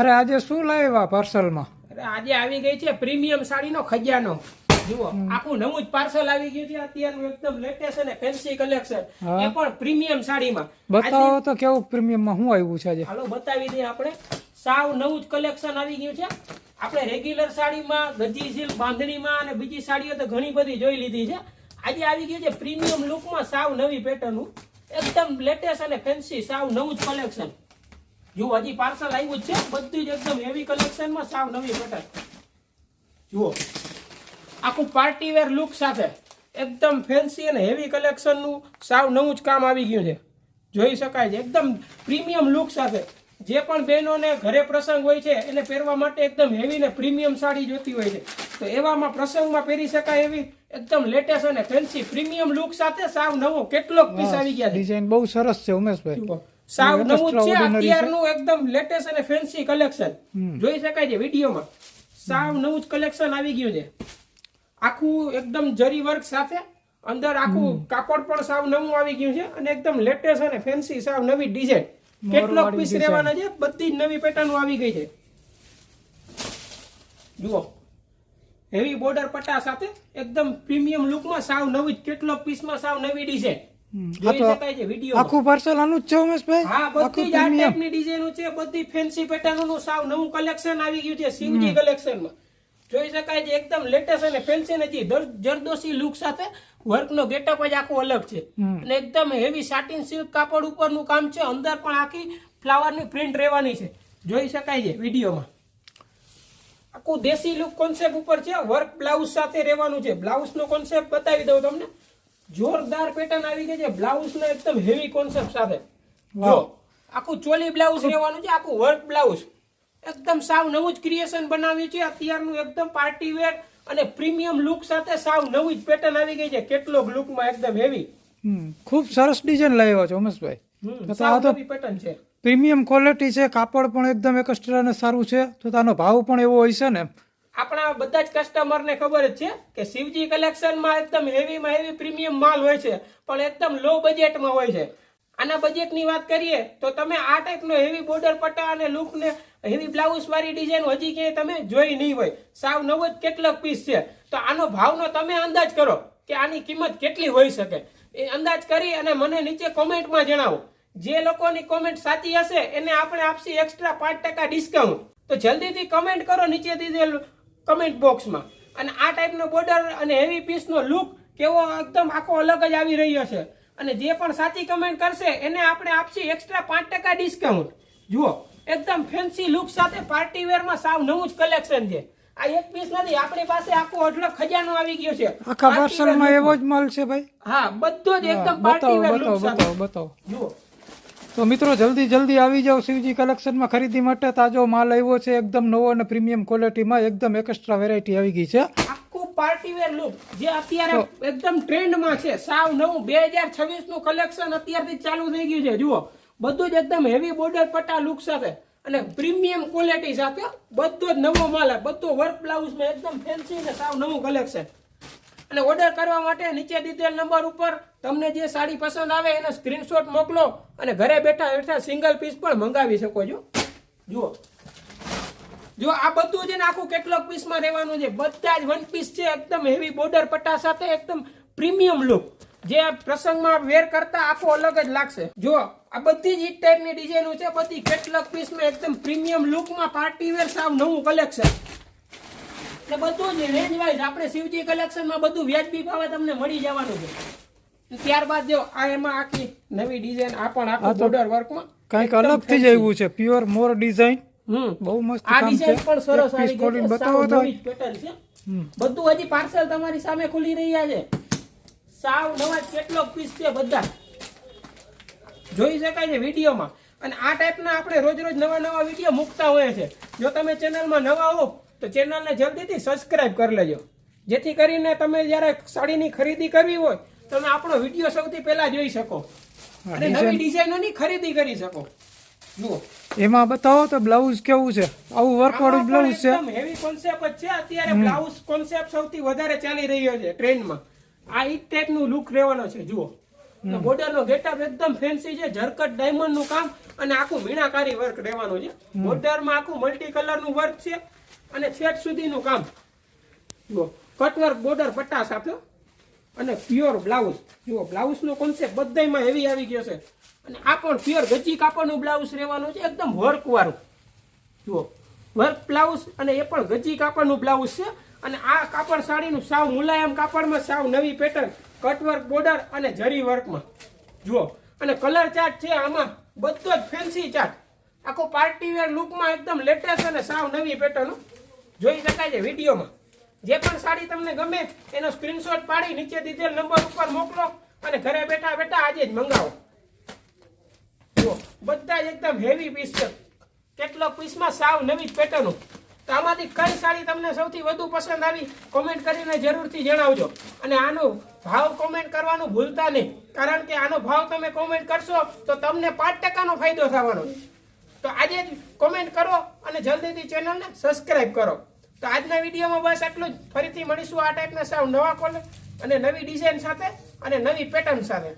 અરે આજે શું લાવ્યા પાર્સલમાં? અરે આજે આવી ગઈ છે પ્રીમિયમ સાડીનો ખજાનો. જુઓ આખું નવું જ પાર્સલ આવી ગયું છે. અત્યારનું એકદમ લેટેસ્ટ અને ફેન્સી કલેક્શન એ પણ પ્રીમિયમ સાડીમાં. બતાવો તો કેવું પ્રીમિયમમાં શું આવ્યું છે આજે? હાલો બતાવી દઈએ આપણે. સાવ નવું જ કલેક્શન આવી ગયું છે. આપણે રેગ્યુલર સાડીમાં ગજી સિલ્ક બાંધણીમાં અને બીજી સાડીઓ તો ઘણી બધી જોઈ લીધી છે. આજે આવી ગયું છે પ્રીમિયમ લુકમાં સાવ નવી પેટર્નનું એકદમ લેટેસ્ટ અને ફેન્સી સાવ નવું જ કલેક્શન જુઓ હજી પાર્સલ આવ્યું જ છે બધું જ એકદમ હેવી કલેક્શનમાં સાવ નવી પેટર્ન જુઓ. આખું પાર્ટી વેર લુક સાથે એકદમ ફેન્સી અને હેવી કલેક્શનનું સાવ નવું જ કામ આવી ગયું છે. જોઈ શકાય છે એકદમ પ્રીમિયમ લુક સાથે. જે પણ બહેનોને ઘરે પ્રસંગ હોય છે એને પહેરવા માટે એકદમ હેવી ને પ્રીમિયમ સાડી જોતી હોય છે. તો એવામાં પ્રસંગમાં પહેરી શકાય એવી એકદમ લેટેસ્ટ અને ફેન્સી પ્રીમિયમ લુક સાથે સાવ નવો કેટલોક પીસ આવી ગયા ડિઝાઇન બહુ સરસ છે ઉમેશભાઈ. સાવ નવું છે અત્યારનું એકદમ લેટેસ્ટ અને ફેન્સી કલેક્શન જોઈ શકાય છે વિડીયોમાં. સાવ નવું જ કલેક્શન આવી ગયું છે. આખું એકદમ જરી વર્ક સાથે અંદર આખું કાપડ પણ સાવ નવું આવી ગયું છે અને એકદમ લેટેસ્ટ અને ફેન્સી સાવ નવી ડિઝાઇન કેટલોક પીસ. રહેવાના છે બધી જ નવી પેટર્ન આવી ગઈ છે. જુઓ. હેવી બોર્ડર પટ્ટા સાથે એકદમ પ્રીમિયમ લુકમાં સાવ નવી જ કેટલોક પીસમાં સાવ નવી ડિઝાઇન આખું પાર્સલ આનું જ છે ઉમેશભાઈ હા બધી જ આ પ્રીમિયમ ટાઈપની ડિઝાઇનો છે બધી ફેન્સી પેટર્નનું સાવ નવું કલેક્શન આવી ગયું છે કલેક્શનમાં જોઈ શકાય છે એકદમ લેટેસ્ટ અને ફેન્સી નથી જરદોશી લુક સાથે વર્કનો ગેટઅપ જ આખો અલગ છે. અને એકદમ હેવી સાટિન સિલ્ક કાપડ ઉપરનું કામ છે અંદર પણ આખી ફ્લાવરની પ્રિન્ટ રહેવાની છે. જોઈ શકાય છે વિડીયોમાં. આખું દેશી લુક કોન્સેપ્ટ ઉપર છે વર્ક બ્લાઉઝ સાથે રહેવાનું છે. બ્લાઉઝનો કોન્સેપ્ટ બતાવી દઉં તમને. જોરદાર પેટર્ન આવી ગઈ છે. બ્લાઉઝ ને એકદમ હેવી કોન્સેપ્ટ સાથે. જો આખું ચોલી બ્લાઉઝ રહેવાનું છે આખું વર્ક બ્લાઉઝ એકદમ સાવ નવું જ ક્રિએશન બનાવ્યું છે. અત્યારનું એકદમ પાર્ટી વેર અને પ્રીમિયમ લુક સાથે સાવ નવી જ પેટર્ન આવી ગઈ છે. કેટલોક લુકમાં એકદમ હેવી ખૂબ સરસ ડિઝાઇન લાવ્યો છો ઉમેશભાઈ. આ તો પેટર્ન છે. પ્રીમિયમ ક્વોલિટી છે કાપડ પણ એકદમ એક્સ્ટ્રા અને સારું છે. તો તો આનો ભાવ પણ એવો હોય છે ને આપણા બધા જ કસ્ટમરને ખબર જ છે કે શિવજી કલેક્શનમાં એકદમ હેવીમાં હેવી પ્રીમિયમ માલ હોય છે, પણ એકદમ લો બજેટમાં હોય છે. આના બજેટની વાત કરીએ, તો તમે આ ટાઈપનો હેવી બોર્ડર પટ્ટા અને લુકને હેવી બ્લાઉઝ વાળી ડિઝાઇન હજી ક્યાંય તમે જોઈ નહીં હોય. સાવ નવો જ કેટલાક પીસ છે. તો આનો ભાવનો તમે અંદાજ કરો કે આની કિંમત કેટલી હોઈ શકે. એ અંદાજ કરી અને મને નીચે કોમેન્ટમાં જણાવો. જે લોકોની કોમેન્ટ સાચી હશે, એને આપણે આપશી એક્સ્ટ્રા પાંચ ટકા ડિસ્કાઉન્ટ તો જલ્દીથી કમેન્ટ કરો નીચે દીધેલ કમેન્ટ બોક્સમાં અને આ ટાઈપનો બોર્ડર અને હેવી પીસનો લુક કેવો એકદમ આખો અલગ જ આવી રહ્યો છે. અને જે પણ સાચી કમેન્ટ કરશે એને આપણે આપશી એક્સ્ટ્રા પાંચ ટકા ડિસ્કાઉન્ટ જુઓ એકદમ ફેન્સી લુક સાથે પાર્ટી વેરમાં સાવ નવું જ કલેક્શન છે. આ એક પીસ નથી આપણી પાસે આખો અઢળક ખજાનો આવી ગયો છે. આખા પાર્સલમાં એવો જ માલ છે ભાઈ. હા બધો જ એકદમ પાર્ટી વેર લુક સાથે. બતાવો બતાવો. જુઓ. તો મિત્રો જલ્દી જલ્દી આવી જાઓ શિવજી કલેક્શનમાં ખરીદી માટે. તાજો માલ આવ્યો છે એકદમ નવો અને પ્રીમિયમ ક્વોલિટીમાં એકદમ એક્સ્ટ્રા વેરાયટી આવી ગઈ છે. આખું પાર્ટી વેર લુક જે અત્યારે એકદમ ટ્રેન્ડમાં છે. સાવ નવું બે હજાર છવ્વીસનું કલેક્શન અત્યારથી ચાલુ થઈ ગયું છે. જુઓ બધું જ એકદમ હેવી બોર્ડર પટ્ટા લુક સાથે અને પ્રીમિયમ ક્વોલિટી સાથે બધો જ નવો માલ બધો વર્ક બ્લાઉઝમાં એકદમ ફેન્સી ને સાવ નવું કલેક્શન અને ઓર્ડર કરવા માટે નીચે દીધેલ નંબર ઉપર તમને જે સાડી પસંદ આવે એનો સ્ક્રીનશોટ મોકલો અને ઘરે બેઠા બેઠા સિંગલ પીસ પણ મંગાવી શકો છો. જુઓ. જો આ બધું છે ને આખું કેટલોક પીસમાં રહેવાનું છે. બધા જ વન પીસ છે, એકદમ હેવી બોર્ડર પટ્ટા સાથે, એકદમ પ્રીમિયમ લુક જે પ્રસંગમાં વેર કરતા આખો અલગ જ લાગશે. જો આ બધી જ ઈ ટાઈપની ડિઝાઇનો છે, બધી કેટલોક પીસમાં એકદમ પ્રીમિયમ લુકમાં પાર્ટી વેર સાવ નવું કલેક્શન એટલે બધું જ રેન્જ વાઇઝ આપણે શિવજી કલેક્શનમાં બધું વ્યાજબી ભાવે તમને મળી જવાનું છે. ત્યારબાદ જો આ એમાં આખી નવી ડિઝાઇન આ પણ આખો બોર્ડર વર્કમાં કંઈક અલગથી જ આવ્યું છે. પ્યોર મોર ડિઝાઇન બહુ મસ્ત આ ડિઝાઇન પણ સરસ આવી ગઈ છે. બતાવો તો. પેટર્ન છે. બધું હજી પાર્સલ તમારી સામે ખુલી રહ્યા છે. સાવ નવા કેટલોક પીસ છે બધા. જોઈ શકાય છે વિડીયોમાં. અને આ ટાઈપના આપણે રોજ રોજ નવા નવા વીડિયો મૂકતા હોઈએ છે જો તમે ચેનલમાં નવા હો તો ચેનલને જલ્દીથી સબસ્ક્રાઇબ કરી લેજો. જેથી કરીને તમે જ્યારે સાડીની ખરીદી કરવી હોય તમે આપણો વીડિયો સૌથી પહેલા જોઈ શકો. અને નવી ડિઝાઇનોની ખરીદી કરી શકો. જુઓ. એમાં બતાવો તો બ્લાઉઝ કેવું છે? આવું વર્ક વાળું બ્લાઉઝ છે? હેવી કોન્સેપ્ટ છે. અત્યારે બ્લાઉઝ કોન્સેપ્ટ સૌથી વધારે ચાલી રહ્યો છે ટ્રેન્ડમાં આ ઈ ટાઈપનું લુક રહેવાનો છે જુઓ. બોર્ડર નો ગેટઅપ એકદમ ફેન્સી છે ઝરકટ ડાયમંડનું કામ અને આખું મીણાકારી વર્ક રહેવાનું છે. બોર્ડરમાં આખું મલ્ટી કલરનું વર્ક છે. અને છેક સુધીનું કામ. જુઓ કટવર્ક બોર્ડર પટ્ટાસ આપ્યો અને પ્યોર બ્લાઉઝ જુઓ બ્લાઉઝનો કોન્સેપ્ટ બધાયમાં હેવી આવી ગયો છે. અને આ પણ પ્યોર ગજી કાપડનું બ્લાઉઝ રહેવાનું છે, એકદમ વર્ક વાળું જુઓ વર્ક બ્લાઉઝ અને એ પણ ગજી કાપડનું બ્લાઉઝ છે. અને આ કાપડ સાડીનું સાવ મુલાયમ કાપડમાં, સાવ નવી પેટર્ન કટવર્ક બોર્ડર અને જરી વર્કમાં જુઓ, અને કલર ચાર્ટ છે આમાં, બધો જ ફેન્સી ચાર્ટ આખો પાર્ટી વેર લુકમાં એકદમ લેટેસ્ટ અને સાવ નવી પેટર્ન જોઈ શકાય છે વિડીયોમાં. જે પણ સાડી તમને ગમે, એનો સ્ક્રીનશોટ પાડી, નીચે દીધેલ નંબર ઉપર મોકલો અને ઘરે બેઠા બેઠા આજે જ મંગાવો. જુઓ, બધા જ એકદમ હેવી પીસ છે. કેટલો પીસમાં સાવ નવી પેટર્નો તો આમાંથી કઈ સાડી તમને સૌથી વધુ પસંદ આવી કોમેન્ટ કરીને જરૂરથી જણાવજો. અને આનો ભાવ કોમેન્ટ કરવાનું ભૂલતા નહીં. કારણ કે આનો ભાવ તમે કોમેન્ટ કરશો, તો તમને પાંચ ટકાનો ફાયદો થવાનો છે. તો આજે જ કોમેન્ટ કરો અને જલ્દીથી ચેનલને સબસ્ક્રાઈબ કરો. તો આજના વિડીયોમાં બસ આટલું જ. ફરીથી મળીશું આ ટાઈપના સાવ નવા કોલર અને નવી ડિઝાઇન સાથે અને નવી પેટર્ન સાથે.